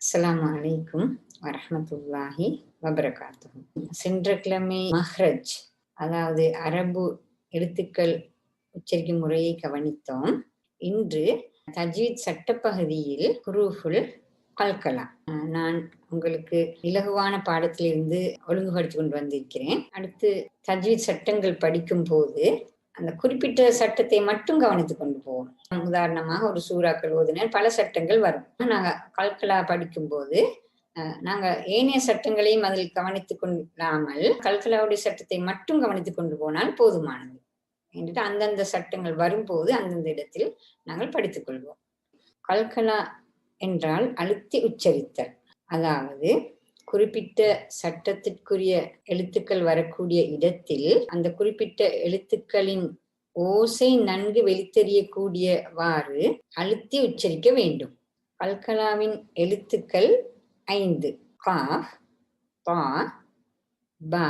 அஸ்லாம் வலைக்கும் வரமத்துல்லாஹி வபரகாத்தும் சென்ற கிழமை மஹ்ரஜ் அதாவது அரபு எழுத்துக்கள் உச்சரிக்கும் முறையை கவனித்தோம். இன்று தஜ்வீத் சட்டப்பகுதியில் குரூஃபுல் கல்கலா. நான் உங்களுக்கு இலகுவான பாடத்திலிருந்து ஒழுங்குபடுத்தி கொண்டு வந்திருக்கிறேன். அடுத்து தஜ்வீத் சட்டங்கள் படிக்கும் போது அந்த குறிப்பிட்ட சட்டத்தை மட்டும் கவனித்து கொண்டு போவோம் உதாரணமாக ஒரு சூறாக்கள் ஓதுனர் பல சட்டங்கள் வரும். நாங்க கல்கலா படிக்கும் போது நாங்க ஏனைய சட்டங்களையும் அதில் கவனித்து கொள்ளாமல் கல்கலாவுடைய சட்டத்தை மட்டும் கவனித்து கொண்டு போனால் போதுமானது. என்று அந்தந்த சட்டங்கள் வரும்போது அந்தந்த இடத்தில் நாங்கள் படித்துக் கொள்வோம். கல்கலா என்றால் அழுத்தி உச்சரித்தல். அதாவது குறிப்பிட்ட சட்டத்திற்குரிய எழுத்துக்கள் வரக்கூடிய இடத்தில் அந்த குறிப்பிட்ட எழுத்துக்களின் ஓசை நன்கு வெளித்தெரியக்கூடியவாறு அழுத்தி உச்சரிக்க வேண்டும். கல்கலாவின் எழுத்துக்கள் ஐந்து. காஃப் பா பா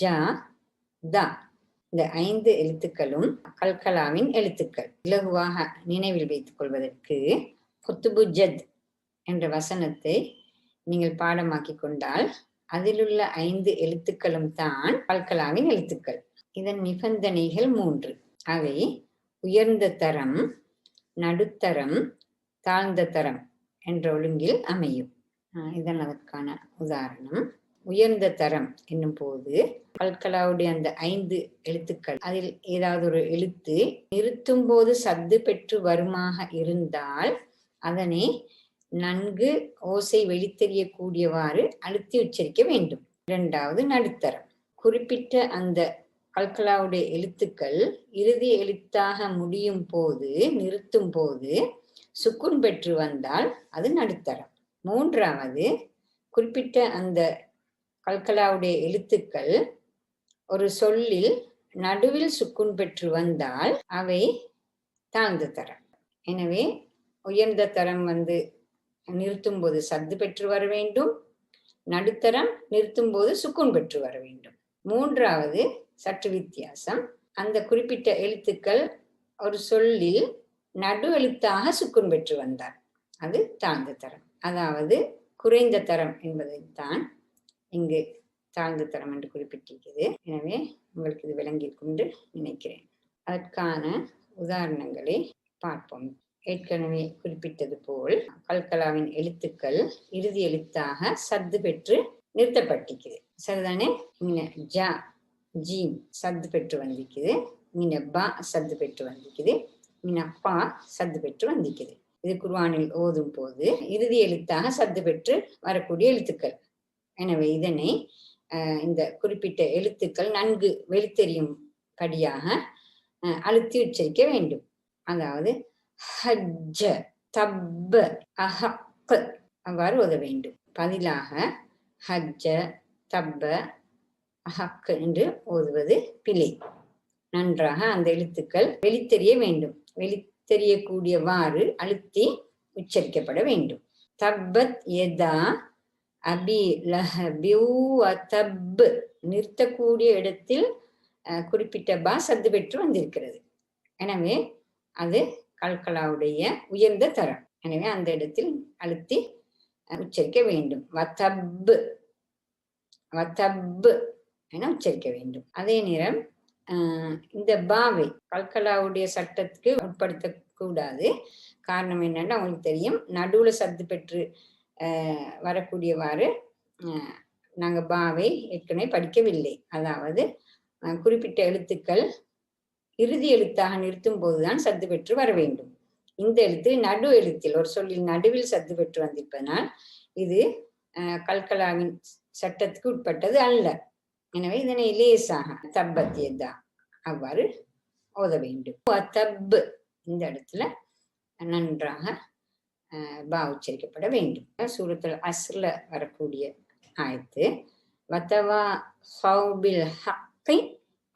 ஜா த. இந்த ஐந்து எழுத்துக்களும் கல்கலாவின் எழுத்துக்கள். இலகுவாக நினைவில் வைத்துக் கொள்வதற்கு என்ற வசனத்தை நீங்கள் பாடமாக்கி கொண்டால் அதிலுள்ள ஐந்து எழுத்துக்களும் தான் பல்கலாவின் எழுத்துக்கள். இதன் நிபந்தனைகள் மூன்று. அவை உயர்ந்த தரம் நடுத்தரம் தாழ்ந்த தரம் என்ற ஒழுங்கில் அமையும். ஆஹ் இதன் அதற்கான உதாரணம். உயர்ந்த தரம் என்னும் போது பல்கலாவுடைய அந்த ஐந்து எழுத்துக்கள். அதில் ஏதாவது ஒரு எழுத்து நிறுத்தும் போது சத்து பெற்று வருமாக இருந்தால் அதனை நன்கு ஓசை வெளித்தெரியக்கூடியவாறு அழுத்தி உச்சரிக்க வேண்டும். இரண்டாவது நடுத்தரம். குறிப்பிட்ட அந்த கல்கலாவுடைய எழுத்துக்கள் இறுதி எழுத்தாக முடியும் போது நிறுத்தும் போது சுக்குன் பெற்று வந்தால் அது நடுத்தரம். மூன்றாவது குறிப்பிட்ட அந்த கல்கலாவுடைய எழுத்துக்கள் ஒரு சொல்லில் நடுவில் சுக்குன் பெற்று வந்தால் அவை தாழ்ந்த தரம். எனவே உயர்ந்த தரம் வந்து நிறுத்தும் போது சத்து பெற்று வர வேண்டும். நடுத்தரம் நிறுத்தும் போது சுக்குன் பெற்று வர வேண்டும். மூன்றாவது சற்று வித்தியாசம். அந்த குறிப்பிட்ட எழுத்துக்கள் ஒரு சொல்லில் நடு எழுத்தாக சுக்குன் பெற்று வந்தார். அது தாழ்ந்த தரம். அதாவது குறைந்த தரம் என்பதைத்தான் இங்கு தாழ்ந்த தரம் என்று குறிப்பிட்டிருக்கிறது. எனவே உங்களுக்கு இது விளங்கியிருக்கும் என்று நினைக்கிறேன். அதற்கான உதாரணங்களை பார்ப்போம். ஏற்கனவே குறிப்பிட்டது போல் கல்கலாவின் எழுத்துக்கள் இறுதி எழுத்தாக சத்து பெற்று நிறுத்தப்பட்டிருக்குது. சரிதானே? இங்க ஜா ஜீம் சத்து பெற்று வந்திருக்குது. இங்க பா சத்து பெற்று வந்திருக்குது. இங்க பா சத்து பெற்று வந்திருக்குது. இது குர்வானில் ஓதும் போது இறுதி எழுத்தாக சத்து பெற்று வரக்கூடிய எழுத்துக்கள். எனவே இதனை இந்த குறிப்பிட்ட எழுத்துக்கள் நன்கு வெளித்தெரியும் படியாக அழுத்தி உச்சரிக்க வேண்டும். அதாவது ஹஜ்ஜ தப்ப அஹக் அவ்வாறு ஓத வேண்டும். பதிலாக ஹஜ்ஜ தப்ப அஹக் என்று ஓதுவது பிழை. நன்றாக அந்த எழுத்துக்கள் வெளித்தெரிய வேண்டும். வெளித்தெரியக்கூடியவாறு அழுத்தி உச்சரிக்கப்பட வேண்டும். தப்பத் எதா அபி லஹபியூ தப் நிறுத்தக்கூடிய இடத்தில் குறிப்பிட்ட பா சத்து பெற்று வந்திருக்கிறது. எனவே அது கல்கலாவுடைய உயர்ந்த தரம். எனவே அந்த இடத்தில் அழுத்தி உச்சரிக்க வேண்டும். வத்தப்பு வத்தப்பு என உச்சரிக்க வேண்டும். அதே நேரம் இந்த பாவை கல்கலாவுடைய சட்டத்துக்கு உட்படுத்தக்கூடாது. காரணம் என்னன்னா அவங்களுக்கு தெரியும் நடுவுல சத்து பெற்று வரக்கூடியவாறு நாங்கள் பாவை ஏற்கனவே படிக்கவில்லை. அதாவது குறிப்பிட்ட எழுத்துக்கள் இறுதி எழுத்தாக நிறுத்தும் போதுதான் சத்து பெற்று வர வேண்டும். இந்த எழுத்து நடு எழுத்தில் ஒரு சொல்லில் நடுவில் சத்து பெற்று வந்திருப்பதனால் இது கல்கலாவின் சட்டத்துக்கு உட்பட்டது அல்ல. எனவே இதனை லேசாக தப்பத்தியதா அவ்வாறு ஓத வேண்டும். தப்பு இந்த இடத்துல நன்றாக பா உச்சரிக்கப்பட வேண்டும். சூரத்தில் அஸ்ல வரக்கூடிய ஆயத்து வத்தவா ஹவுபில் ஹக்கை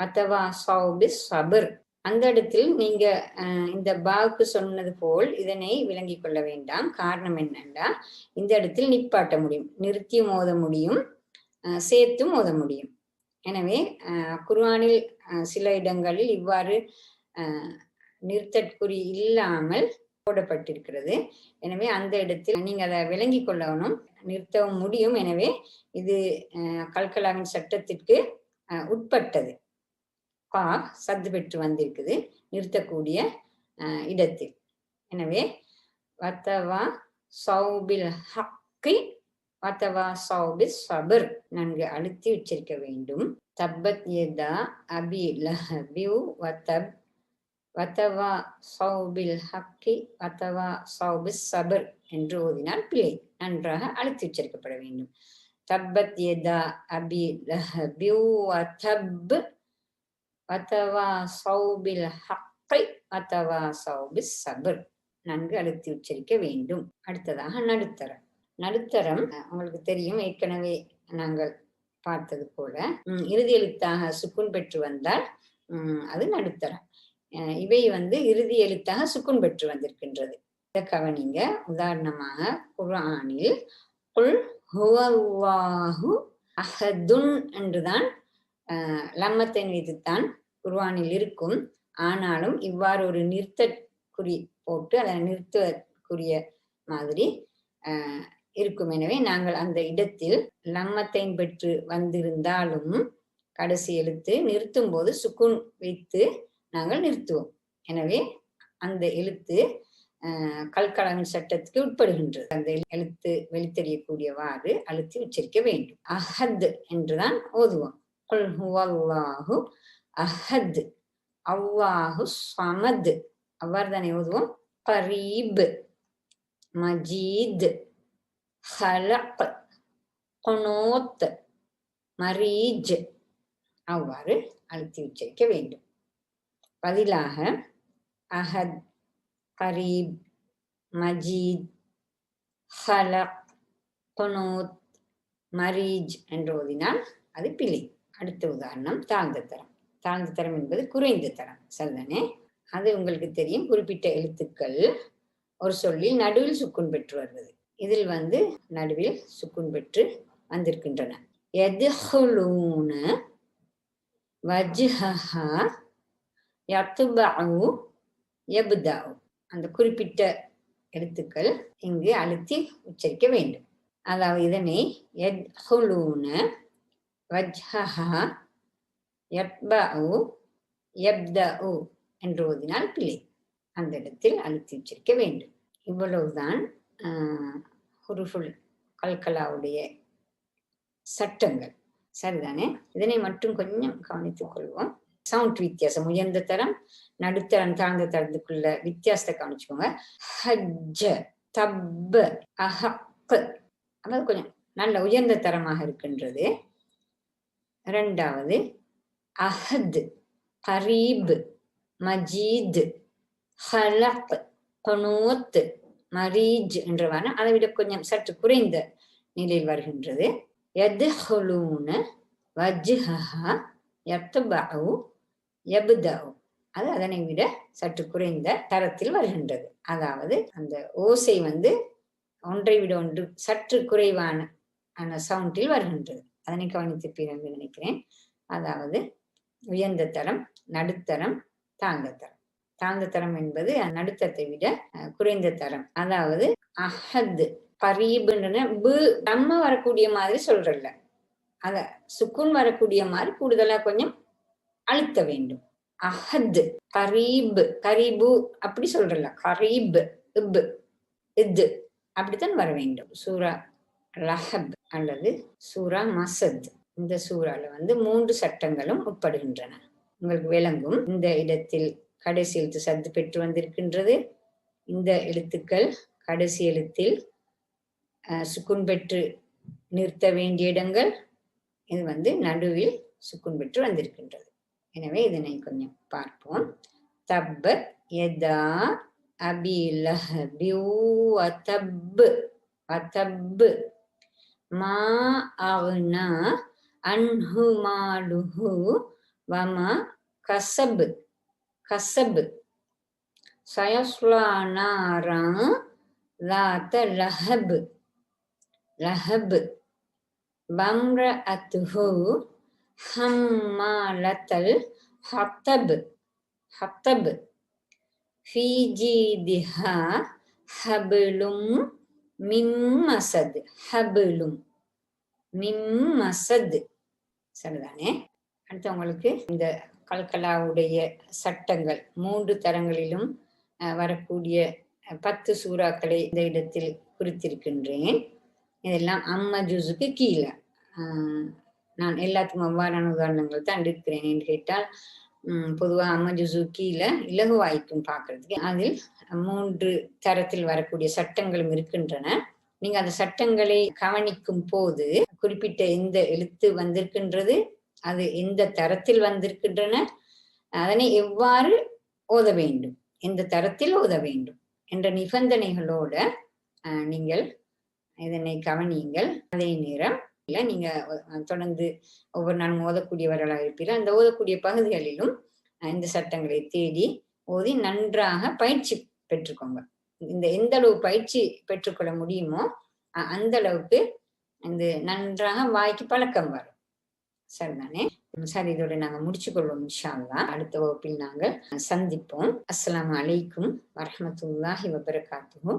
அத்தவா சௌபில் சபர். அந்த இடத்தில் நீங்க இந்த பாவுக்கு சொன்னது போல் இதனை விளங்கிக் கொள்ள வேண்டாம். காரணம் என்னன்னா இந்த இடத்தில் நிப்பாட்ட முடியும். நிறுத்தி மோத முடியும். சேர்த்து சேர்த்தும் முடியும். எனவே குர்வானில் சில இடங்களில் இவ்வாறு நிறுத்தற்குறி இல்லாமல் போடப்பட்டிருக்கிறது. எனவே அந்த இடத்தில் நீங்க அதை விளங்கி கொள்ளணும். நிறுத்தவும் முடியும். எனவே இது கல்கலாவின் சட்டத்திற்கு உட்பட்டது. கா சத்து பெற்று வந்திருக்குது. நிறுத்தக்கூடிய இடத்தில். எனவே வத்தவா சௌபில் ஹக்கி வத்தவா சௌபில் சபர் நன்கு அழுத்தி உச்சரிக்க வேண்டும். தப்பத் எதா அபி லஹபியூ வத்தப் வத்தவா சௌபில் ஹக்கி வத்தவா சௌபில் சபர் என்று ஓதினால் பிழை நன்றாக அழுத்தி உச்சரிக்கப்பட வேண்டும். தப்பத் எதா அபி லஹபியூ வத்தப் அத்தவா சௌபில் ஹக்கை அத்தவா சௌபிஸ் சபர். நன்கு அழுத்தி உச்சரிக்க வேண்டும். அடுத்ததாக நடுத்தரம். நடுத்தரம் உங்களுக்கு தெரியும். ஏற்கனவே நாங்கள் பார்த்தது போல இறுதி எழுத்தாக சுக்குன் பெற்று வந்தால் அது நடுத்தரம். இவை வந்து இறுதி எழுத்தாக சுக்குன் பெற்று வந்திருக்கின்றது. இதை கவனிங்க. உதாரணமாக குரானில் குல் ஹுவல்லாஹு அஹதுன் என்றுதான் லம்மத்தை வைத்துத்தான் குர்வானில் இருக்கும். ஆனாலும் இவ்வாறு ஒரு நிறுத்த குறி போட்டு அதை நிறுத்தக்கூடிய மாதிரி இருக்கும். எனவே நாங்கள் அந்த இடத்தில் லம்மத்தை பெற்று வந்திருந்தாலும் கடைசி எழுத்து நிறுத்தும் போது சுக்குன் வைத்து நாங்கள் நிறுத்துவோம். எனவே அந்த எழுத்து கல்கலவின் சட்டத்துக்கு உட்படுகின்றது. அந்த எழுத்து வெளித்தெரியக்கூடியவாறு அழுத்தி உச்சரிக்க வேண்டும். அஹத் என்றுதான் ஓதுவோம். அஹத் அவ்வாஹு சமத். அவ்வாறு தானே ஓதுவோம் பரீப் மஜீத் ஹலக் கொனோத் மரீஜ். அவ்வாறு அழுத்தி உச்சரிக்க வேண்டும். பதிலாக அஹத் கரீப் மஜீத் ஹலக் கொனோத் மரீஜ் என்று ஓதினால் அது பிழை. அடுத்த உதாரணம் தாழ்ந்த தரம். தாழ்ந்த தரம் என்பது குறைந்த தரம். சரிதானே அது உங்களுக்கு தெரியும். குறிப்பிட்ட எழுத்துக்கள் ஒரு சொல்லில் நடுவில் சுக்குன் பெற்று வருவது. இதில் வந்து நடுவில் சுக்குன் பெற்று வந்திருக்கின்றன. எதுஹுலூன வஜ்ஹஹா யத்துபஉ யப்தஉ அந்த குறிப்பிட்ட எழுத்துக்கள் இங்கு அழுத்தி உச்சரிக்க வேண்டும். அதாவது இதனை எத்ஹுலூன வஜ்ஹஹா யத்பஉ யப்தஉ என்று ஓதினால் பிழை. அந்த இடத்தில் அழுத்தி வச்சிருக்க வேண்டும். இவ்வளவுதான் ஹுருஃபுல் கல்கலாவுடைய சட்டங்கள். சரிதானே? இதனை மட்டும் கொஞ்சம் கவனித்துக் கொள்வோம். சவுண்ட் வித்தியாசம் உயர்ந்த தரம் நடுத்தரம் தாழ்ந்த தரத்துக்குள்ள வித்தியாசத்தை கவனிச்சுக்கோங்க. ஹஜ்ஜ தப்ப அஹக் அதாவது கொஞ்சம் நல்ல உயர்ந்த தரமாக இருக்கின்றது. இரண்டாவது அஹத் கரீப் மஜீத் ஹலக் கொனூத் மரீஜ் என்றவான அதை விட கொஞ்சம் சற்று குறைந்த நிலையில் வருகின்றது. எத்ஹுலூன வஜ்ஹஹா யத்பஉ எபுதவு அது அதனை விட சற்று குறைந்த தரத்தில் வருகின்றது. அதாவது அந்த ஓசை வந்து ஒன்றை விட ஒன்று சற்று குறைவான அந்த சவுண்டில் வருகின்றது. அதனை கவனித்திருப்பீர்கள் நினைக்கிறேன். அதாவது உயர்ந்த தரம் நடுத்தரம் தாங்கத்தரம் தாங்கத்தரம் என்பது நடுத்தரத்தை விட குறைந்த தரம். அதாவது அஹத் பரீபுன்னு நம்ம வரக்கூடிய மாதிரி சொல்றல அத சுக்குன் வரக்கூடிய மாதிரி கூடுதலா கொஞ்சம் அழுத்த வேண்டும். அஹத் கரீப் கரீபு அப்படி சொல்றல கரீப் இப் இது அப்படித்தான் வர வேண்டும். சூரா லஹப் அல்லது சூரா மசத். இந்த சூறால வந்து மூன்று சட்டங்களும் உட்படுகின்றன உங்களுக்கு விளங்கும். இந்த இடத்தில் கடைசி எழுத்து சத்து பெற்று வந்திருக்கின்றது. இந்த எழுத்துக்கள் கடைசி எழுத்தில் சுக்குன் பெற்று நிறுத்த வேண்டிய இடங்கள். இது வந்து நடுவில் சுக்குன் பெற்று வந்திருக்கின்றது. எனவே இதனை கொஞ்சம் பார்ப்போம். தப்பத் எதா அபி லஹபியூ அத்தப் அத்தப் மா அவ்னா அன்ஹு மாலுஹு வமா கசப் கசப் சயஸ்லா நாரா ذات لهب لهب بامرأته حمالة الحطب حطب ஃபீ ஜீதிஹா ஹபிலும் மிம்மசத் ஹபிலும் மிம்மசத் சரிதானே அடுத்தவங்களுக்கு இந்த கல்கலாவுடைய சட்டங்கள் மூன்று தரங்களிலும் வரக்கூடிய பத்து சூறாக்களை இந்த இடத்தில் குறித்திருக்கின்றேன். இதெல்லாம் அம்ம ஜூஸுக்கு கீழே. நான் எல்லாத்துக்கும் அவ்வாறான உதாரணங்கள் தான் எடுக்கிறேன் என்று கேட்டால் பொதுவாக பொதுவா அம்ம ஜூஸு கீழே இலகுவாய்க்கும் பார்க்கறதுக்கு. அதில் மூன்று தரத்தில் வரக்கூடிய சட்டங்களும் இருக்கின்றன. நீங்க அந்த சட்டங்களை கவனிக்கும் போது குறிப்பிட்ட எந்த எழுத்து வந்திருக்கின்றது அது எந்த தரத்தில் வந்திருக்கின்றன அதனை எவ்வாறு ஓத வேண்டும் எந்த தரத்தில் ஓத வேண்டும் என்ற நிபந்தனைகளோட அஹ், நீங்கள் இதனை கவனியுங்கள். அதே நேரம் இல்லை நீங்க தொடர்ந்து ஒவ்வொரு நாளும் ஓதக்கூடியவர்களாக இருப்பீர்கள். அந்த ஓதக்கூடிய பகுதிகளிலும் இந்த சட்டங்களை தேடி ஓதி நன்றாக பயிற்சி பெற்றுக்கோங்க. இந்த எந்த அளவு பயிற்சி பெற்றுக்கொள்ள முடியுமோ அந்த அளவுக்கு இந்த நன்றாக வாய்க்கு பழக்கம் வரும். சரிதானே? உம் சரி இதோட நாங்க முடிச்சு கொள்வோம் இன்ஷால்லா அடுத்த வகுப்பில் நாங்கள் சந்திப்போம். அஸ்ஸலாமு அலைக்கும் வரமத்துல்லாஹி வபரகாத்துஹு.